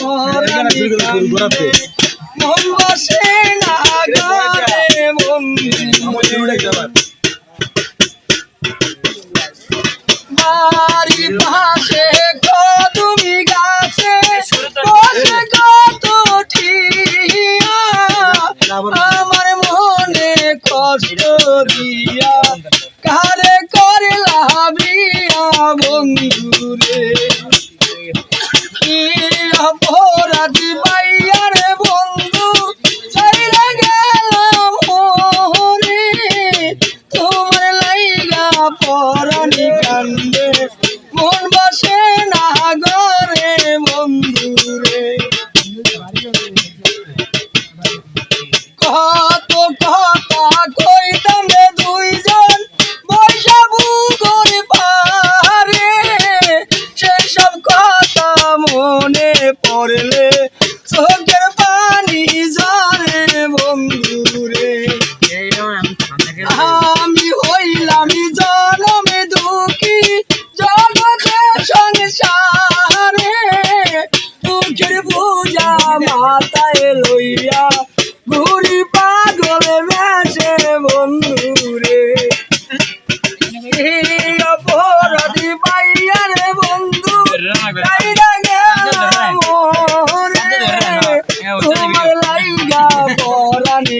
মন না ঘরে বন্ধু বাড়ি পাশে আমার মনে কষ্ট দিয়া কারে করলা বিয়া বন্ধুরে অপরাধী বাইয়ার বন্ধু চাইলে গেলাম রে তোমার পরানি কান্দে মনে পড়লে চোখের পানি ঝরে বন্ধুরে। আমি হইলাম জনমে দুঃখী, জগতে সংসারে। দুঃখের পূজা মাথায় লইয়া ঘুরি পাগল বেশে বন্ধুরে। অপরাধী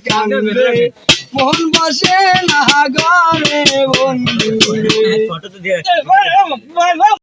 কান্দে মন বসে না ঘরে বন্ধু রে